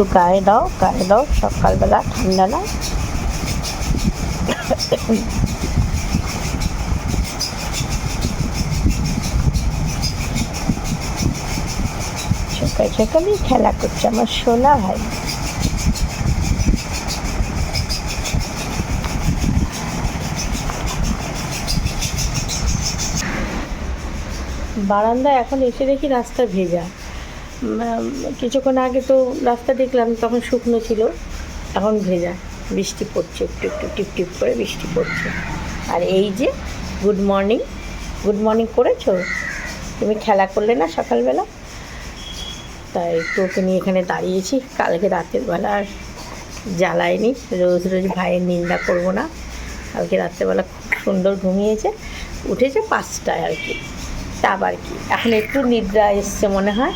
একটু গায়ে দাও গায়ে দাও, সকালবেলা ঠান্ডা না। সকাল সকালই খেলা করছে, আমার সোনা ভাই। বারান্দায় এখন এসে দেখি রাস্তা ভেজা। কিছুক্ষণ আগে তো রাস্তা দেখলাম, তখন শুকনো ছিল। এখন ভেজা। বৃষ্টি পড়ছে, একটু একটু, টিপ টিপ করে বৃষ্টি পড়ছে। আর এই যে গুড মর্নিং গুড মর্নিং করেছ? তুমি খেলা করলে না সকালবেলা? তাই তোকে নিয়ে এখানে দাঁড়িয়েছি। কালকে রাতের বেলা আর জ্বালায়নি। রোজ রোজ ভাইয়ের নিন্দা করব না। কালকে রাত্রেবেলা খুব সুন্দর ঘুমিয়েছে। উঠেছে পাঁচটায় আর কি। তা আবার কি। এখন একটু নিদ্রা এসছে মনে হয়।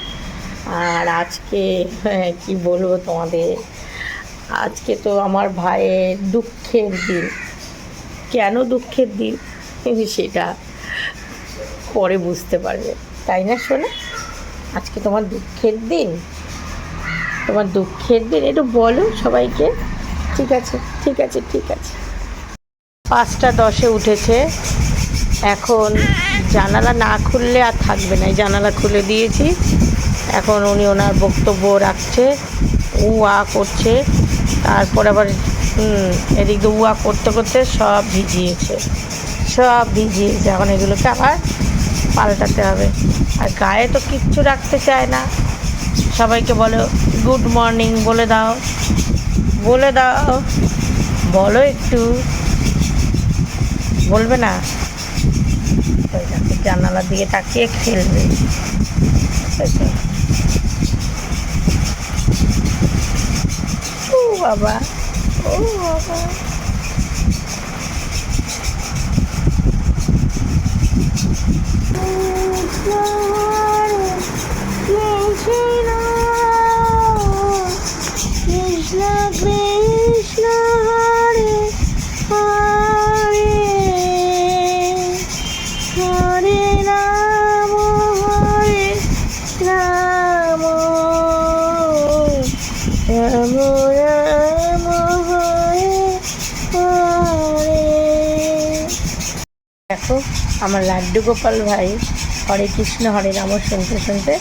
আর আজকে হ্যাঁ, কি বলব তোমাদের? আজকে তো আমার ভাইয়ের দুঃখের দিন। কেন দুঃখের দিন? সেটা পরে বুঝতে পারবে। তাই না শোনা আজকে তোমার দুঃখের দিন? তোমার দুঃখের দিন? একটু বলো সবাইকে। ঠিক আছে ঠিক আছে ঠিক আছে। পাঁচটা দশে উঠেছে। এখন জানালা না খুললে আর থাকবে না। জানালা খুলে দিয়েছি। এখন উনি ওনার বক্তব্য রাখছে উ আ করছে, তারপর আবার এদিক দিয়ে উ আ করতে করতে সব ভিজিয়েছে সব ভিজিয়েছে। এখন এগুলোকে আবার পাল্টাতে হবে। আর গায়ে তো কিচ্ছু রাখতে চায় না। সবাইকে বলো, গুড মর্নিং বলে দাও। বলে দাও। বলো একটু। বলবে না। জানালার দিকে তাকিয়ে খেলবে এই তো। ও বাবা ও বাবা কৃষ্ণ দেখো, আমার লাড্ডু গোপাল ভাই, হরে কৃষ্ণ, হরে রাম শুনতে শুনতে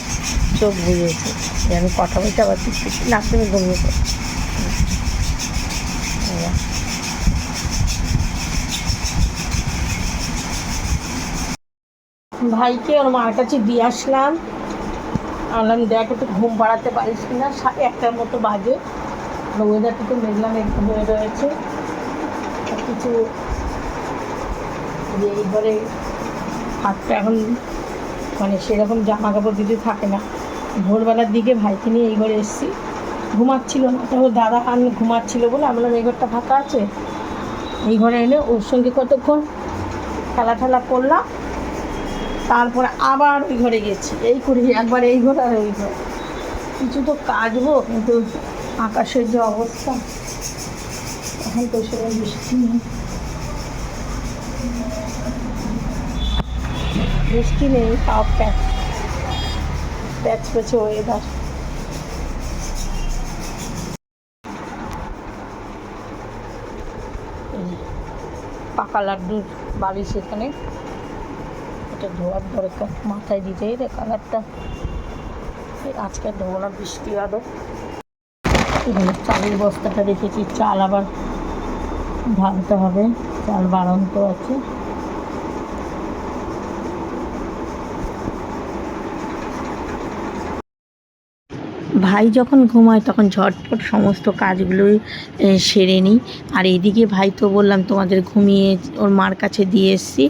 চোখ বুঝেছে যে আমি কথা বলতে আবার কিছু না তুমি ঘুমিয়ে পড়ো। ভাইকে ওর মার কাছে দিয়ে আসলাম। আনলাম দেখ, একটু ঘুম পাড়াতে পারিস কি না সাড়ে একটার মতো বাজে। ওয়েদারটা তো মেঘলা মেঘলা হয়ে রয়েছে। কিছু যে এই ঘরে হাতটা এখন মানে সেরকম জামা কাপড় কিছু থাকে না, ভোরবেলার দিকে ভাইকে নিয়ে এই ঘরে এসেছি। ঘুমাচ্ছিল না। তো দাদা কান ঘুমাচ্ছিল বলে আমরা এই ঘরটা ফাঁকা আছে? এই ঘরে এনে ওর সঙ্গে কতক্ষণ খেলা ঠেলা করলাম। তারপরে আবার ওই ঘরে গেছি। এই করে, একবার এই ঘর আর ওই ঘর। কিছু তো কাটবো কিন্তু আকাশের যে অবস্থা, এখন তো সেরকম বৃষ্টি নেই। বৃষ্টি নেই, তাও প্যাচ। প্যাচ প্যাচে ওয়েদার পাকা লাড্ডুর বাড়ি সেখানে এটা ধোয়ার দরকার, মাথায় দিতে রে কালারটা। আজকে ধোবো না বৃষ্টি আরও চালের বস্তাটা রেখেছি, চাল আবার ঢালতে হবে। চাল বাড়ন্ত আছে। ভাই যখন ঘুমায় তখন ঝটপট সমস্ত কাজগুলোই সেরে নিই। আর এদিকে ভাই তো বললাম, তোমাদের ঘুমিয়ে ওর মার কাছে দিয়ে এসছি।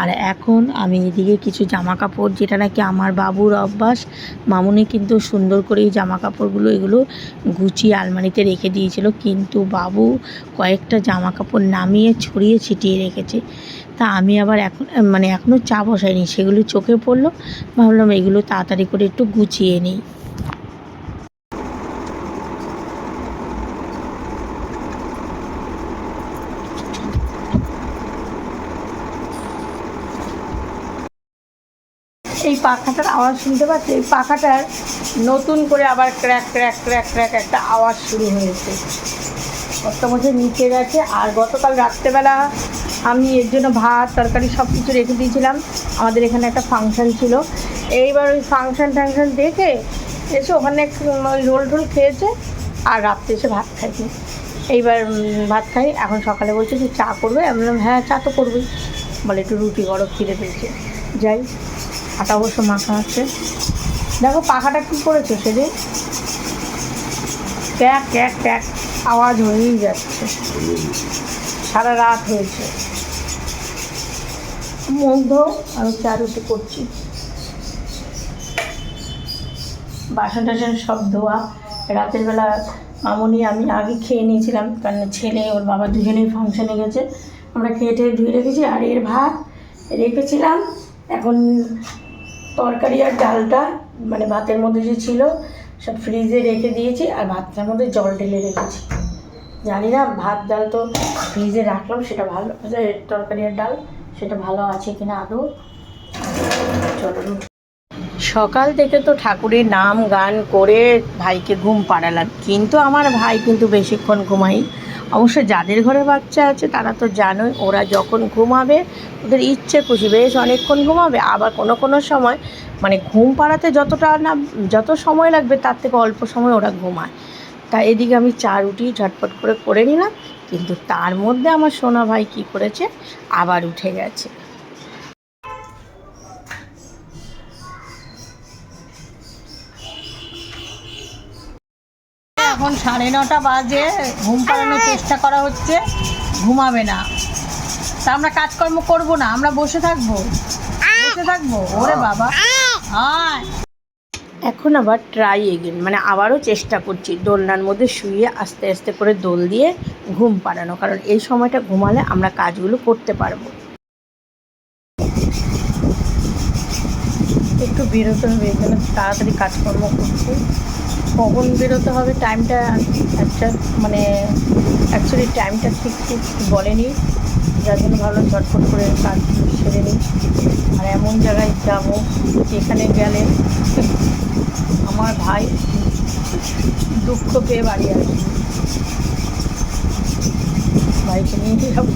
আর এখন আমি এদিকে কিছু জামা কাপড় যেটা নাকি আমার বাবুর অভ্যাস, মামুনি কিন্তু সুন্দর করে এই জামা কাপড়গুলো এগুলো গুছিয়ে আলমারিতে রেখে দিয়েছিল। কিন্তু বাবু কয়েকটা জামা কাপড় নামিয়ে, ছড়িয়ে, ছিটিয়ে রেখেছে। তা আমি আবার এখন মানে এখনও চা বসাইনি, সেগুলো চোখে পড়ল। ভাবলাম এগুলো তাড়াতাড়ি করে একটু গুছিয়ে নিই এই পাখাটার আওয়াজ শুনতে পাচ্ছি? এই পাখাটার নতুন করে আবার ক্র্যাক ক্র্যাক ক্র্যাক ক্র্যাক একটা আওয়াজ শুরু হয়েছে। বছর নিচে গেছে। আর গতকাল রাত্রেবেলা আমি এর জন্য ভাত, তরকারি সব কিছু রেখে দিয়েছিলাম। আমাদের এখানে একটা ফাংশন ছিল। এইবার ওই ফাংশান টাংশন দেখে এসে ওখানে ওই রোল টোল খেয়েছে আর রাত্রে এসে ভাত খাইনি। এইবার ভাত খাই। এখন সকালে বলছে যে চা করবে। আমি বললাম হ্যাঁ চা তো করবেই। বলে একটু রুটি গরম খিদে পেয়েছে যাই। আটা অবশ্য মাখা আছে। দেখো পাখাটা কী করেছে সেদিন? ট্যাক ট্যাক ট্যাক আওয়াজ হয়েই যাচ্ছে। সারা রাত হয়েছে। মুগ্ধ, আমি চা রুটি করছি। বাসন টাসন সব ধোয়া। রাতের বেলা মামনি, আমি আগে খেয়ে নিয়েছিলাম, কারণ ছেলে, ওর বাবা দুজনেই ফাংশনে গেছে। আমরা খেয়ে টেয়ে ধুয়ে রেখেছি, আর এর ভাত রেখেছিলাম। এখন তরকারি আর ডালটা মানে ভাতের মধ্যে যে ছিল, সব ফ্রিজে রেখে দিয়েছি আর ভাতটার মধ্যে জল ঢেলে রেখেছি। জানি না, ভাত, ডাল তো ফ্রিজে রাখলাম, সেটা ভালো তরকারি আর ডাল, সেটা ভালো আছে কিনা আদৌ? চলো। সকাল থেকে তো ঠাকুরের নাম গান করে ভাইকে ঘুম পাড়ালাম, কিন্তু আমার ভাই কিন্তু বেশিক্ষণ ঘুমাই অবশ্য যাদের ঘরে বাচ্চা আছে, তারা তো জানোই, ওরা যখন ঘুমাবে, ওদের ইচ্ছে খুশি। বেশ অনেকক্ষণ ঘুমাবে, আবার কোনো কোনো সময় মানে ঘুম পাড়াতে যতটা না, যত সময় লাগবে, তার থেকে অল্প সময় ওরা ঘুমায়। তা এদিকে আমি চা, রুটি ঝটপট করে করে নিলাম, কিন্তু তার মধ্যে আমার সোনা ভাই কী করেছে, আবার উঠে গেছে। সাড়ে নটা বাজে ঘুম পাড়ানোর চেষ্টা করা হচ্ছে ঘুমাবে না। তা আমরা কাজকর্ম করব না আমরা বসে থাকব। বসে থাকব? ওরে বাবা। এখন আবার ট্রাই এগেন মানে আবারও চেষ্টা করছি দোলনার মধ্যে শুয়ে আস্তে আস্তে করে দোল দিয়ে ঘুম পাড়ানো কারণ এই সময়টা ঘুমালে আমরা কাজগুলো করতে পারব। একটু বেরোতে হয়ে এখানে তাড়াতাড়ি কাজকর্ম করতে কখন বেরোতে হবে টাইমটা একটা মানে অ্যাকচুয়ালি টাইমটা ঠিক ঠিক বলেনি। যার জন্য ভালো ঝটফট করে কাজ সেরে নিই। আর এমন জায়গায় যাব যেখানে গেলে আমার ভাই দুঃখ পেয়ে বাড়ি আসবে। ভাইকে নিয়ে যাব।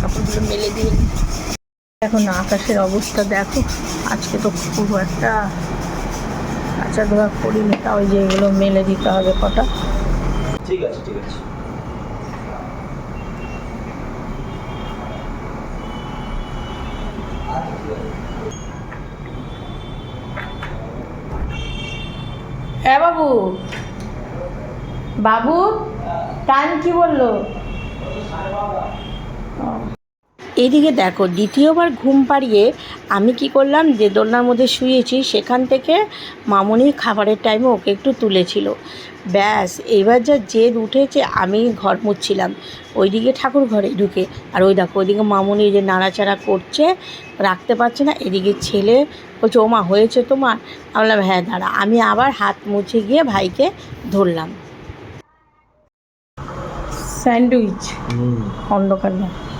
কাপড়গুলো মেলে দিয়ে এখন আকাশের অবস্থা দেখো। আজকে তো খুব একটা কাঁচা ধোয়া করিনি তাও যে এগুলো মেলে দিতে হবে কটা। ঠিক আছে ঠিক আছে। হ্যাঁ বাবু। বাবু টাইম কি বলল? এদিকে দেখো দ্বিতীয়বার ঘুম পাড়িয়ে আমি কি করলাম যে দোলনার মধ্যে শুয়েছি সেখান থেকে মামনির খাবারের টাইমে ওকে একটু তুলেছিল। ব্যাস এবার যা জেদ উঠেছে আমি ঘর মুচ্ছিলাম ওইদিকে ঠাকুর ঘরে ঢুকে আর ওই দেখো ওইদিকে মামনি যে নাড়াচাড়া করছে রাখতে পারছে না এদিকে ছেলে বলছে ওমা হয়েছে তোমার? আমি বললাম হ্যাঁ দাঁড়া। আমি আবার হাত মুছে গিয়ে ভাইকে ধরলাম। স্যান্ডউইচ অন্ধকার না।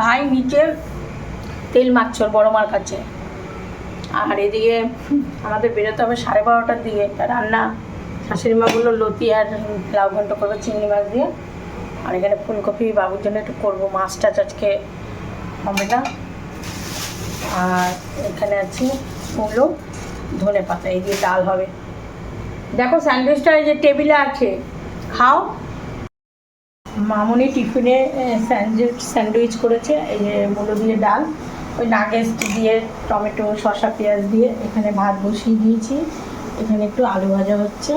ভাই, নিচে তেল মারছে বড় মার কাছে। আর এদিকে আমাদের বেরোতে হবে সাড়ে বারোটার দিকে। রান্না, শাশুড়ি বলল, লতি আর লাউ ঘন্ট করবে, চিংড়ি মাছ দিয়ে। আর এখানে ফুলকপি বাবুর জন্য একটু করব, মাছ টাছ আজকে হবে আর এখানে আছে মূলো। ধনে পাতা, এই দিয়ে ডাল হবে। দেখো স্যান্ডউইচটা এই যে টেবিলে আছে। খাও। মামনি টিফিনে স্যান্ডউইচ স্যান্ডউইচ করেছে, এই যে মূলো দিয়ে ডাল। ওই নাগেটস দিয়ে, টমেটো, শসা, পেঁয়াজ দিয়ে এখানে ভাত বসিয়ে দিয়েছি। এখানে একটু আলু ভাজা হচ্ছে।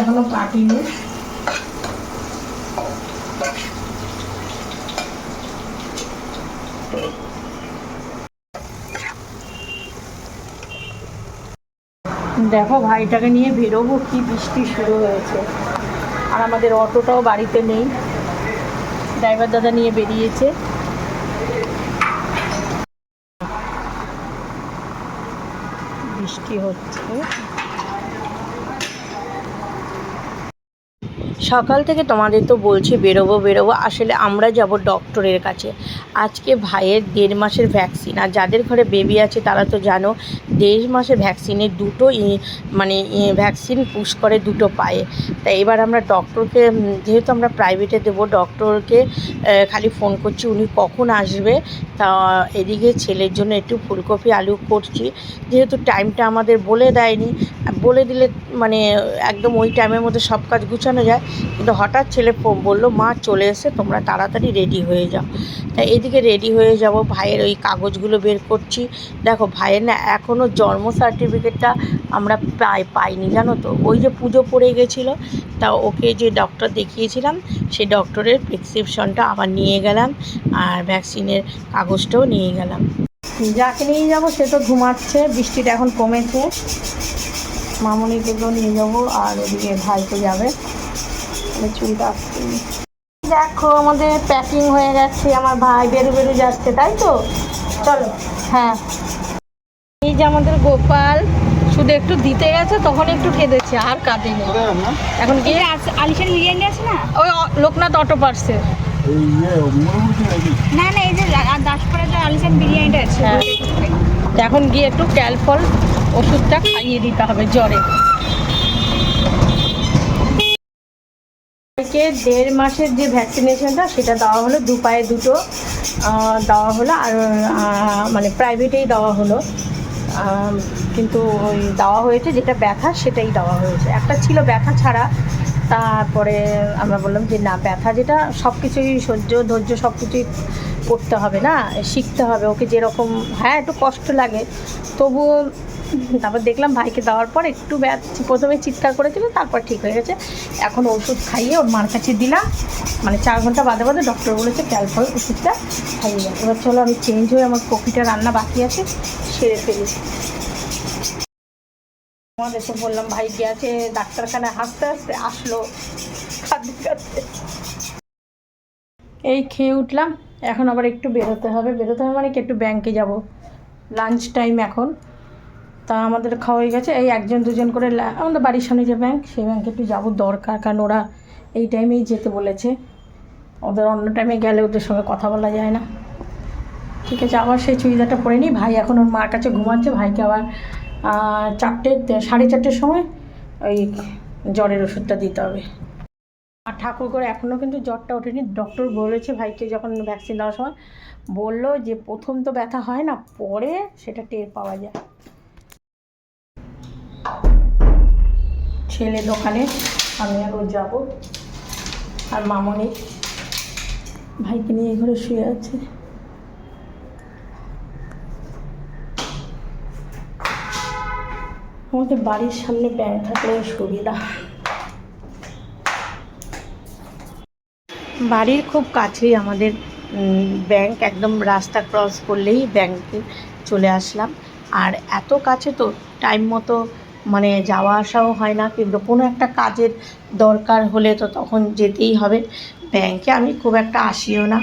এখনও কাটিনি দেখো ভাইটাকে নিয়ে বেরোবো, কি বৃষ্টি শুরু হয়েছে। আর আমাদের অটোটাও বাড়িতে নেই। ড্রাইভার দাদা নিয়ে বেরিয়েছে। বৃষ্টি হচ্ছে। সকাল থেকে তোমাদের তো বলছি বেরোবো বেরোবো, আসলে আমরা যাব ডক্টরের কাছে। আজকে ভাইয়ের দেড় মাসের ভ্যাকসিন আর যাদের ঘরে বেবি আছে তারা তো জানো, দেড় মাসের ভ্যাকসিনের দুটো মানে ভ্যাকসিন পুশ করে দুটো পায়ে। তাই এবার আমরা ডক্টরকে যেহেতু আমরা প্রাইভেটে দেবো, ডক্টরকে খালি ফোন করছি, উনি কখন আসবে? তা এদিকে ছেলের জন্য একটু ফুলকপি আলু করছি। যেহেতু টাইমটা আমাদের বলে দেয়নি, বলে দিলে মানে একদম ওই টাইমের মধ্যে সব কাজ গুছানো যায়। কিন্তু হঠাৎ ছেলে বলল, মা, চলে এসে, তোমরা তাড়াতাড়ি রেডি হয়ে যাও। তাই এদিকে রেডি হয়ে যাব, ভাইয়ের ওই কাগজগুলো বের করছি। দেখো, ভাইয়ের না এখনও জন্ম সার্টিফিকেটটা আমরা পাই পাইনি, জানো তো? ওই যে পুজো পড়ে গেছিল, তা ওকে যে ডক্টর দেখিয়েছিলাম, সেই ডক্টরের প্রেসক্রিপশনটা আবার নিয়ে গেলাম আর ভ্যাকসিনের কাগজটাও নিয়ে গেলাম। যাকে নিয়ে যাব, সে তো ঘুমাচ্ছে, বৃষ্টিটা এখন কমেছে। মামনিকেও নিয়ে যাব, আর ওদিকে ভাইকে যাবে। চুলটা আসতে দেখো আমাদের প্যাকিং হয়ে গেছে আমার ভাই বেরু বেরু যাচ্ছে তাই তো? চলো। হ্যাঁ। এই যে আমাদের গোপাল শুধু একটু দিতে গেছে তখন একটু কেঁদেছে আর কাঁদেনি। এখন গিয়ে আলিশান বিরিয়ানি আছে না? ওই লোকনাথ অটো পার্সেল। না না এই যে দাসপাড়া যে আলিশান বিরিয়ানিটা আছে। হ্যাঁ। এখন গিয়ে একটু ক্যালফল ওষুধটা খাইয়ে দিতে হবে জ্বরে। কে দেড় মাসের যে ভ্যাকসিনেশনটা সেটা দেওয়া হলো দু পায়ে দুটো। দেওয়া হলো আর মানে প্রাইভেটেই দেওয়া হলো। কিন্তু ওই দেওয়া হয়েছে, যেটা ব্যথা, সেটাই দেওয়া হয়েছে। একটা ছিল ব্যথা ছাড়া, তারপরে আমরা বললাম যে না, ব্যথা যেটা সব কিছুই সহ্য, ধৈর্য সব কিছুই করতে হবে না, শিখতে হবে। ওকে যেরকম হ্যাঁ একটু কষ্ট লাগে, তবুও তারপর দেখলাম ভাইকে দেওয়ার পর একটু প্রথমে চিৎকার করেছিল, তারপর ঠিক হয়ে গেছে। এখন ওষুধ খাইয়ে ওর মার কাছে দিলাম। মানে চার ঘণ্টা বাদে বাদে ডক্টর বলেছে ক্যালফল ওষুধটা খাইয়ে যাবে এবার চলো আমি চেঞ্জ হয়ে আমার কপিটা রান্না বাকি আছে, সেরে ফেলি আমাদের এসে বললাম, ভাই গেছে ডাক্তারখানায় হাসতে হাসতে আসলো। এই খেয়ে উঠলাম। এখন আবার একটু বেরোতে হবে। বেরোতে হবে মানে কি? একটু ব্যাংকে যাব। লাঞ্চ টাইম এখন। তা আমাদের খাওয়া হয়ে গেছে। এই একজন দুজন করে আমাদের বাড়ির সামনে যে ব্যাংক সেই ব্যাংকে একটু যাব দরকার, কারণ ওরা এই টাইমেই যেতে বলেছে। ওদের অন্য টাইমে গেলে ওদের সঙ্গে কথা বলা যায় না। ঠিক আছে, আবার সেই চুড়িদারটা পরে নিই। ভাই এখন ওর মার কাছে ঘুমাচ্ছে। ভাইকে আবার চারটে, সাড়ে চারটের সময় ওই জ্বরের ওষুধটা দিতে হবে। আর ঠাকুর করে এখনও কিন্তু জ্বরটা ওঠেনি। ডক্টর বলেছে ভাইকে যখন ভ্যাকসিন দেওয়ার সময়, বলল যে প্রথম তো ব্যথা হয় না, পরে সেটা টের পাওয়া যায়। ছেলে দোকানে, আমি আর ও যাব। আর মামনি ভাইকে নিয়ে ঘরে শুয়ে আছে। আমাদের বাড়ির সামনে ব্যাংক থাকলে সুবিধা। বাড়ির খুব কাছেই আমাদের ব্যাংক একদম রাস্তা ক্রস করলেই ব্যাংকে চলে আসলাম। আর এত কাছে তো টাইম মতো মানে যাওয়া আসাও হয় না, কিন্তু কোনো একটা কাজের দরকার হলে তো তখন যেতেই হবে। ব্যাংকে আমি খুব একটা আসিও না।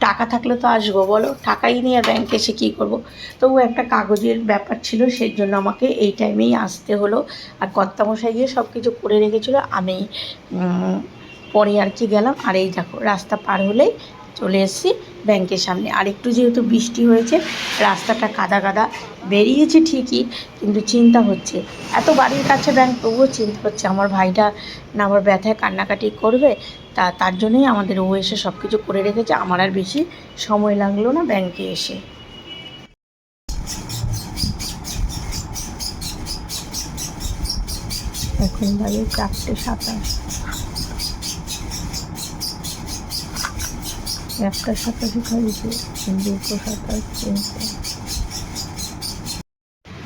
টাকা থাকলে তো আসব, বলো? টাকাই নিয়ে ব্যাংকে এসে কী করব? তবু একটা কাগজের ব্যাপার ছিল সেই জন্য আমাকে এই টাইমেই আসতে হলো। আর কর্তামশাই গিয়ে সব কিছু করে রেখেছিলো, আমি পরে আর কি গেলাম। আর এই দেখো, রাস্তা পার হলেই চলে এসেছি ব্যাংকের সামনে। আর একটু যেহেতু বৃষ্টি হয়েছে, রাস্তাটা কাদা কাদা, বেরিয়েছে ঠিকই, কিন্তু চিন্তা হচ্ছে। এত বাড়ির কাছে ব্যাংক, তবুও চিন্তা হচ্ছে, আমার ভাইটা না আমার ব্যথায় কান্নাকাটি করবে, তা তার জন্যই আমাদের ও এসে সব কিছু করে রেখেছে। আমার আর বেশি সময় লাগল না ব্যাংকে এসে। এখন বাজে চারটে সাতাশ। একটা তিনটে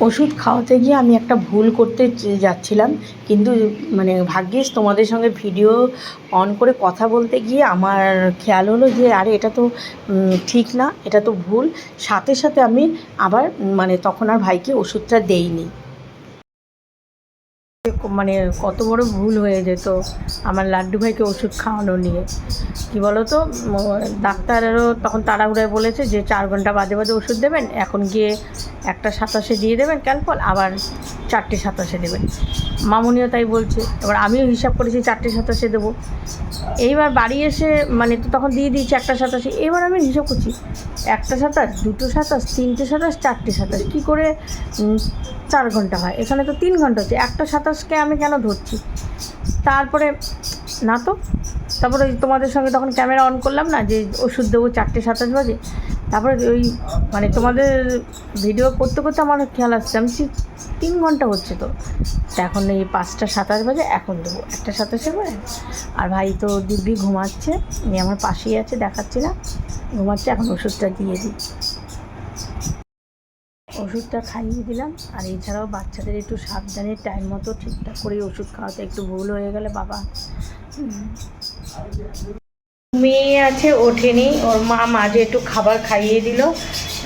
ওষুধ খাওয়াতে গিয়ে আমি একটা ভুল করতে যাচ্ছিলাম, কিন্তু মানে ভাগ্যিস তোমাদের সঙ্গে ভিডিও অন করে কথা বলতে গিয়ে আমার খেয়াল হলো যে, আরে এটা তো ঠিক না, এটা তো ভুল। সাথে সাথে আমি আবার মানে তখন আর ভাইকে ওষুধটা দেইনি। মানে কত বড় ভুল হয়ে যেত। আমার লাড্ডু ভাইকে ওষুধ খাওয়ানো নিয়ে। কি বলো তো উম, ডাক্তারেরও তখন তাড়াহুড়ায় বলেছে যে চার ঘণ্টা বাদে বাদে ওষুধ দেবেন এখন গিয়ে একটা সাতাশে দিয়ে দেবেন ক্যালপল আবার চারটে সাতাশে দেবেন। মামুনিও তাই বলছে। এবার আমিও হিসাব করেছি চারটে সাতাশে দেবো। এইবার বাড়ি এসে মানে তো তখন দিয়ে দিয়েছি একটা সাতাশে এবার আমি হিসাব করছি একটা সাতাশ দুটো সাতাশ তিনটে সাতাশ চারটে সাতাশ কী করে চার ঘণ্টা হয়? এখানে তো তিন ঘণ্টা হচ্ছে একটা সাতাশকে আমি কেন ধরছি? তারপরে, না তো? তারপরে তোমাদের সঙ্গে তখন ক্যামেরা অন করলাম না, যে ওষুধ দেবো চারটে সাতাশ বাজে। তারপরে ওই মানে তোমাদের ভিডিও করতে করতে আমার খেয়াল আসছে, আমি তিন ঘণ্টা হচ্ছে তো। এখন এই পাঁচটা সাতাশ বাজে, এখন দেবো একটা সাতাশে বাজে আর ভাই তো দিব্যি ঘুমাচ্ছে আমার পাশেই আছে, দেখাচ্ছি না। ঘুমাচ্ছে, এখন ওষুধটা দিয়ে দিই। ওষুধটা খাইয়ে দিলাম। আর এছাড়াও বাচ্চাদের একটু সাবধানে টাইম মতো ঠিকঠাক করে ওষুধ খাওয়াতে একটু ভুল হয়ে গেলে বাবা মেয়ে আছে, ওঠেনি। ওর মা মাঝে একটু খাবার খাইয়ে দিল।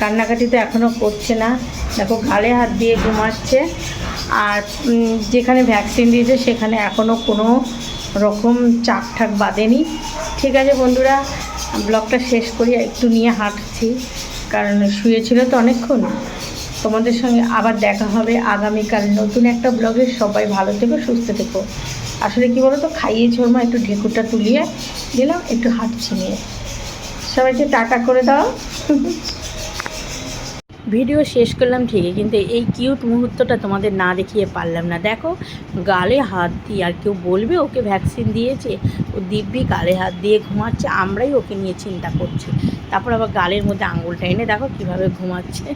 কান্নাকাটি তো এখনও করছে না। দেখো, গালে হাত দিয়ে ঘুমাচ্ছে। আর যেখানে ভ্যাকসিন দিয়েছে, সেখানে এখনও কোনো রকম চাক ঠাক বাঁধেনি। ঠিক আছে বন্ধুরা ব্লগটা শেষ করি। একটু নিয়ে হাঁটছি। কারণ শুয়েছিল তো অনেকক্ষণ। তোমাদের সঙ্গে আবার দেখা হবে আগামীকাল নতুন একটা ব্লগে সবাই ভালো থেকো, সুস্থ থেকো। আসলে কি বলো তো খাইয়ে ছোরমা একটু ঢেকুরটা তুলিয়ে দিলাম, একটু হাঁটছি নিয়ে সবাইকে টাটা করে দাও। ভিডিও শেষ করলাম ঠিকই, কিন্তু এই কিউট মুহূর্তটা তোমাদের না দেখিয়ে পারলাম না। দেখো, গালে হাত দিয়ে, আর কেউ বলবে ওকে ভ্যাকসিন দিয়েছে? ও দিব্যি গালে হাত দিয়ে ঘুমাচ্ছে, আমরাই ওকে নিয়ে চিন্তা করছি। তারপর আবার গালের মধ্যে আঙুলটা এনে দেখো কীভাবে ঘুমাচ্ছে।